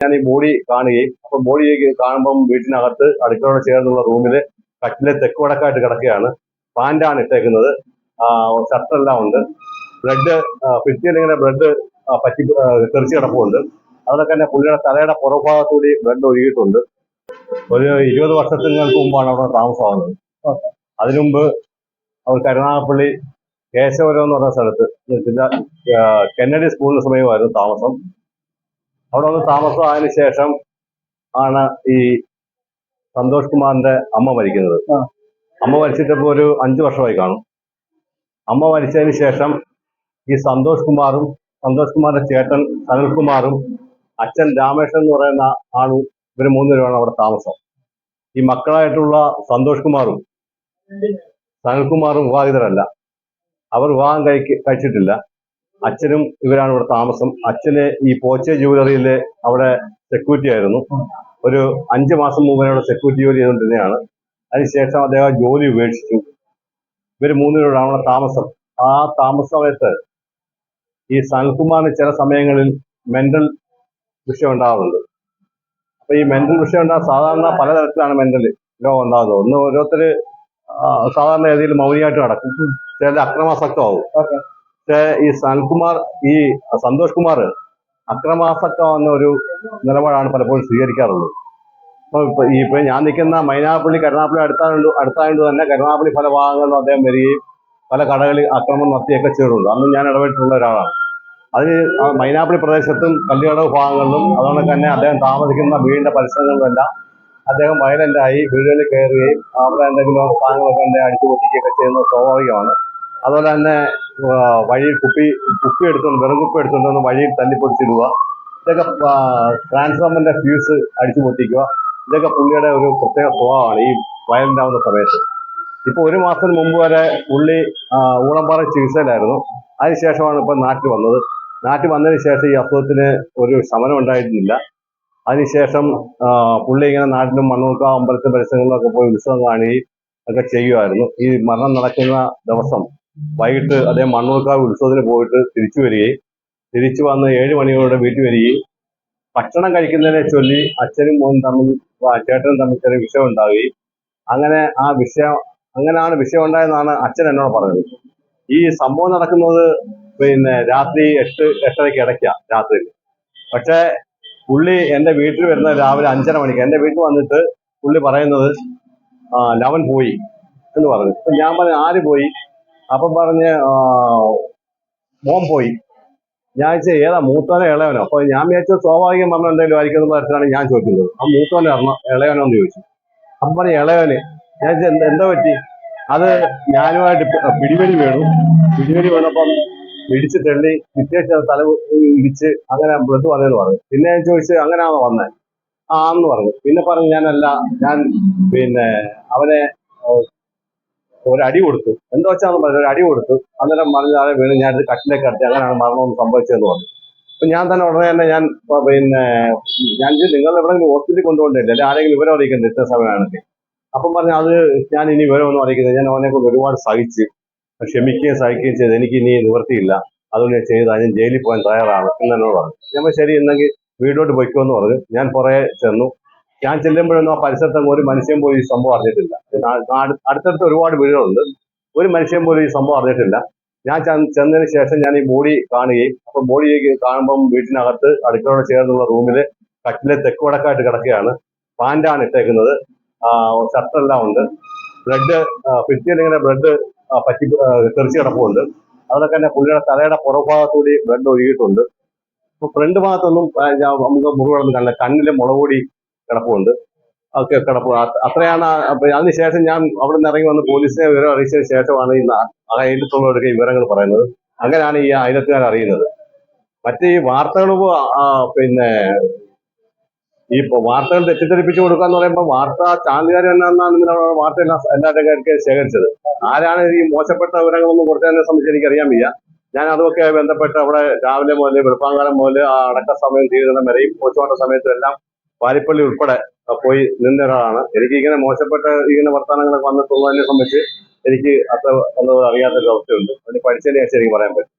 ഞാൻ ഈ ബോഡി കാണുകയും അപ്പൊ ബോഡി കാണുമ്പം വീട്ടിനകത്ത് അടുക്കളയോട് ചേർന്നുള്ള റൂമിൽ കട്ടിലെ തെക്ക് വടക്കായിട്ട് കിടക്കുകയാണ്. പാന്റാണ് ഇട്ടേക്കുന്നത്. ഷർട്ടെല്ലാം ഉണ്ട്. ബ്ലഡ് ഭിത്തിയിൽ ഇങ്ങനെ ബ്ലഡ് പറ്റി തെറിച്ച് കിടപ്പുണ്ട്. അതൊക്കെ തന്നെ പുള്ളിയുടെ തലയുടെ പുറഭാഗത്തുകൂടി ബ്ലഡ് ഒഴുകിയിട്ടുണ്ട്. ഒരു ഇരുപത് വർഷങ്ങൾക്ക് മുമ്പാണ് അവിടെ താമസമാകുന്നത്. അതിനുമുമ്പ് അവർ കരുനാഗപ്പള്ളി കേശവരം എന്ന് പറഞ്ഞ സ്ഥലത്ത് ജില്ലാ കെന്നഡി സ്കൂളിന് സമീപമായിരുന്നു താമസം. അവിടെ വന്ന് താമസമായതിനു ശേഷം ആണ് ഈ സന്തോഷ് കുമാറിന്റെ അമ്മ മരിക്കുന്നത്. അമ്മ മരിച്ചിട്ടപ്പോ ഒരു അഞ്ചു വർഷമായി കാണും. അമ്മ മരിച്ചതിന് ശേഷം ഈ സന്തോഷ് കുമാറും സന്തോഷ് കുമാറിന്റെ ചേട്ടൻ സനൽകുമാറും അച്ഛൻ രാമേഷൻ എന്ന് പറയുന്ന ആളും ഇവർ മൂന്നുപേരുമാണ് അവിടെ താമസം. ഈ മക്കളായിട്ടുള്ള സന്തോഷ് കുമാറും സനൽകുമാറും വിവാഹിതരല്ല. അവർ വിവാഹം കഴിക്ക കഴിച്ചിട്ടില്ല. അച്ഛനും ഇവരാണ് ഇവിടെ താമസം. അച്ഛന് ഈ പോച്ചെ ജുവലറിയിലെ അവിടെ സെക്യൂരിറ്റി ആയിരുന്നു. ഒരു അഞ്ച് മാസം മുമ്പ് അവിടെ സെക്യൂരിറ്റി ജോലി ചെയ്തുകൊണ്ടിരുന്നതാണ് അതിനുശേഷം അദ്ദേഹം ജോലി ഉപേക്ഷിച്ചു. ഇവർ മൂന്നുപേരോടാണ് അവിടെ താമസം. ആ താമസ സമയത്ത് ഈ സനൽകുമാറിന് ചില സമയങ്ങളിൽ മെന്റൽ വിഷയം ഉണ്ടാകാറുണ്ട് അപ്പൊ ഈ മെന്റൽ വിഷയം ഉണ്ടാകുന്ന സാധാരണ പലതരത്തിലാണ് മെന്റൽ രോഗം ഉണ്ടാകുന്നത്. ഒന്ന് ഓരോരുത്തർ സാധാരണ രീതിയിൽ മൗനിയായിട്ട് നടക്കും. ചില അക്രമാസക്തമാവും. പക്ഷേ ഈ സനൽകുമാർ ഈ സന്തോഷ് കുമാർ അക്രമാസക്തമാകുന്ന ഒരു നിലപാടാണ് പലപ്പോഴും സ്വീകരിക്കാറുള്ളത്. ഇപ്പൊ ഈ ഞാൻ നിൽക്കുന്ന മൈനാപ്പള്ളി കരുനാപ്പള്ളി അടുത്തായത് അടുത്തായത് തന്നെ കരുനാപ്പള്ളി പല ഭാഗങ്ങളിലും അദ്ദേഹം വരികയും പല കടകളിൽ അക്രമം നടത്തിയൊക്കെ ചെയ്തിട്ടുണ്ട്. അന്നും ഞാൻ ഇടപെട്ടിട്ടുള്ള ഒരാളാണ്. അതിന് മൈനാപ്പള്ളി പ്രദേശത്തും കല്ലുകടവ് ഭാഗങ്ങളിലും അതുകൊണ്ട് തന്നെ അദ്ദേഹം താമസിക്കുന്ന വീടിന്റെ പരിസരങ്ങളിലെല്ലാം അദ്ദേഹം വയലന്റായി വീടുകളിൽ കയറുകയും അവിടെ എന്തെങ്കിലും സാധനങ്ങളൊക്കെ ഉണ്ടെങ്കിൽ അടിച്ചു പൊട്ടിക്കുകയൊക്കെ ചെയ്യുന്നത് സ്വാഭാവികമാണ്. അതുപോലെ തന്നെ വഴിയിൽ കുപ്പി കുപ്പി എടുത്തുകൊണ്ട് വെറും കുപ്പി എടുത്തുകൊണ്ട് വന്ന് വഴിയിൽ തല്ലിപ്പൊടിച്ചിടുക. ഇതൊക്കെ ട്രാൻസ്ഫോമറിന്റെ ഫ്യൂസ് അടിച്ചു പൊട്ടിക്കുക. ഇതൊക്കെ പുള്ളിയുടെ ഒരു പ്രത്യേക സ്വഭാവമാണ് ഈ വയലിന്റാവുന്ന സമയത്ത് ഇപ്പൊ ഒരു മാസത്തിന് മുമ്പ് വരെ പുള്ളി ഊളംപാറ ചികിത്സയിലായിരുന്നു. അതിനുശേഷമാണ് ഇപ്പൊ നാട്ടിൽ വന്നത്. നാട്ടിൽ വന്നതിന് ശേഷം ഈ അസുഖത്തിന് ഒരു ശമനം ഉണ്ടായിരുന്നില്ല അതിനുശേഷം പുള്ളി ഇങ്ങനെ നാട്ടിലും മണ്ണൂർക്ക അമ്പലത്തിൽ പരിസരങ്ങളിലൊക്കെ പോയി ഉത്സവം കാണുകയും ഒക്കെ ചെയ്യുമായിരുന്നു. ഈ മരണം നടക്കുന്ന ദിവസം വൈകിട്ട് അദ്ദേഹം മണ്ണൂർക്കാവ് ഉത്സവത്തിന് പോയിട്ട് തിരിച്ചു വരികയും തിരിച്ചു വന്ന് ഏഴ് മണിയോടെ വീട്ടിൽ വരികയും ഭക്ഷണം കഴിക്കുന്നതിനെ ചൊല്ലി അച്ഛനും മോനും തമ്മിൽ ചേട്ടനും തമ്മിൽ ചെറിയ വിഷയം ഉണ്ടാവുകയും അങ്ങനെ ആ വിഷയം അങ്ങനെയാണ് വിഷയം ഉണ്ടായെന്നാണ് അച്ഛൻ എന്നോട് പറഞ്ഞത്. ഈ സംഭവം നടക്കുന്നത് പിന്നെ രാത്രി എട്ട് എട്ടരയ്ക്ക് ഇടയ്ക്കാണ് രാത്രി പക്ഷേ പുള്ളി എന്റെ വീട്ടിൽ വരുന്ന രാവിലെ അഞ്ചര മണിക്ക് എന്റെ വീട്ടിൽ വന്നിട്ട് പുള്ളി പറയുന്നത് ലവൻ പോയി എന്ന് പറഞ്ഞു. ഞാൻ പറഞ്ഞു ആര് പോയി? അപ്പം പറഞ്ഞ് മോൻ പോയി. ഞാൻ വെച്ചാൽ ഏതാ മൂത്തോനോ ഇളയവനോ? അപ്പൊ ഞാൻ വിചാരിച്ച സ്വാഭാവികം പറഞ്ഞ എന്തെങ്കിലും ആയിരിക്കും എന്നുള്ള തരത്തിലാണ് ഞാൻ ചോദിക്കുന്നത്. ആ മൂത്തോനെ അറിഞ്ഞ ഇളയവനോ? എന്ന് ചോദിച്ചു. അപ്പം പറഞ്ഞു ഇളയവന്. ഞാൻ "എന്ത്- പറ്റി? അത് ഞാനുമായിട്ട് പിടിവലി വീണു. പിടിവലി വീണപ്പം ഇടിച്ച് തെള്ളി പിറ്റേച്ച് തല ഇടിച്ച് അങ്ങനെ ബ്ലഡ് വന്നതെന്ന് പറഞ്ഞു. പിന്നെ ഞാൻ ചോദിച്ചു അങ്ങനെയാണോ വന്നത് ആ എന്ന് പറഞ്ഞു. പിന്നെ പറഞ്ഞു ഞാനല്ല ഞാൻ പിന്നെ അവനെ ഏഹ്, ഒരു അടി കൊടുത്തു. എന്താ വെച്ചാന്ന് പറഞ്ഞു ഒരു അടി കൊടുത്തു. അന്നേരം മറിഞ്ഞാതെ വീണ് ഞാൻ ഇത് കട്ടിലേക്ക് കടത്തി അങ്ങനെയാണ് മരണമൊന്നും സംഭവിച്ചതെന്ന് പറഞ്ഞു. അപ്പൊ ഞാൻ തന്നെ ഉടനെ തന്നെ ഞാൻ പിന്നെ ഞാൻ നിങ്ങൾ എവിടെയെങ്കിലും ഹോസ്പിറ്റലിൽ കൊണ്ടുപോകണ്ടേ അല്ലെ ആരെങ്കിലും വിവരം അറിയിക്കണ്ടേ? ഇത്ര സമയമാണെങ്കിൽ. അപ്പം പറഞ്ഞു അത് ഞാൻ ഇനി വിവരമൊന്നും അറിയിക്കുന്നത് ഞാൻ അവനെ കൊണ്ട് ഒരുപാട് സഹിച്ച് ക്ഷമിക്കുകയും സഹിക്കുകയും ചെയ്ത്. എനിക്ക് ഇനി നിവൃത്തിയില്ല. അതുകൊണ്ട് ഞാൻ ചെയ്ത് ഞാൻ ജയിലിൽ പോകാൻ തയ്യാറാണ്. എന്ന് എന്നോട് പറഞ്ഞു. ഞാൻ ശരി എന്നെങ്കിൽ വീടോട്ട് പൊയ്ക്കോ എന്ന് പറഞ്ഞു. ഞാൻ പുറകെ ചെന്നു. ഞാൻ ചെല്ലുമ്പോഴൊന്നും ആ പരിസരത്ത് ഒരു മനുഷ്യൻ പോലും ഈ സംഭവം അറിഞ്ഞിട്ടില്ല. അടുത്തടുത്ത് ഒരുപാട് വീടുകളുണ്ട്. ഒരു മനുഷ്യൻ പോലും ഈ സംഭവം അറിഞ്ഞിട്ടില്ല. ഞാൻ ചെന്ന് ചെന്നതിന് ശേഷം ഞാൻ ഈ ബോഡി കാണുകയും അപ്പൊ ബോഡി കാണുമ്പം വീട്ടിനകത്ത് അടുക്കളയോട് ചേർന്നുള്ള റൂമിൽ കട്ടിലെ തെക്ക് വടക്കായിട്ട് കിടക്കുകയാണ്. പാന്റാണ് ഇട്ടേക്കുന്നത്. ഷർട്ടെല്ലാം ഉണ്ട്. ബ്ലഡ് ഇങ്ങനെ ബ്ലഡ് പറ്റി തെറിച്ച് കിടപ്പുണ്ട്. അതൊക്കെ തന്നെ പുള്ളിയുടെ തലയുടെ പുറഭാഗത്തുകൂടി ബ്ലഡ് ഒഴുകിയിട്ടുണ്ട്. ഫ്രണ്ട് ഭാഗത്തൊന്നും നമുക്ക് മുറിവുകളൊന്നും കണ്ടില്ല. കണ്ണിലെ മുളകൂടി കിടപ്പുണ്ട്. ഒക്കെ കിടപ്പ് അത്രയാണ് അതിനുശേഷം ഞാൻ അവിടെ നിന്ന് ഇറങ്ങി വന്ന് പോലീസിനെ വിവരം അറിയിച്ചതിന് ശേഷമാണ് ഈ അയലത്തുള്ളവർക്ക് ഈ വിവരങ്ങൾ പറയുന്നത്. അങ്ങനെയാണ് ഈ അയലത്തുകാർ അറിയുന്നത്. മറ്റേ ഈ വാർത്തകൾ പിന്നെ ഈ വാർത്തകൾ തെറ്റിദ്ധരിപ്പിച്ചു കൊടുക്കുക എന്ന് പറയുമ്പോൾ വാർത്ത ചാനലുകാർ തന്നെയാണ് ഇതിനുള്ള എല്ലാ എല്ലാവരുടെ ശേഖരിച്ചത്. ആരാണ് ഈ മോശപ്പെട്ട വിവരങ്ങളൊന്നും കൊടുത്തതിനെ സംബന്ധിച്ച് എനിക്കറിയാൻ വയ്യ. ഞാൻ അതുമൊക്കെ ബന്ധപ്പെട്ട് അവിടെ രാവിലെ മുതൽ വെളുപ്പാങ്കാലം മുതൽ ആ അടക്ക സമയം തീരുന്ന വരെയും പോസ്റ്റ്മോർട്ടം സമയത്തും എല്ലാം വാരിപ്പള്ളി ഉൾപ്പെടെ പോയി നിന്ന ഒരാളാണ് എനിക്ക് ഇങ്ങനെ മോശപ്പെട്ട ഇങ്ങനെ വർത്തമാനങ്ങളൊക്കെ വന്നിട്ടുള്ളതിനെ സംബന്ധിച്ച് എനിക്ക് അത്ര ഒന്നും അറിയാത്തൊരു അവസ്ഥയുണ്ട് അതിന് പഠിച്ചതിനെ എനിക്ക് പറയാൻ പറ്റും.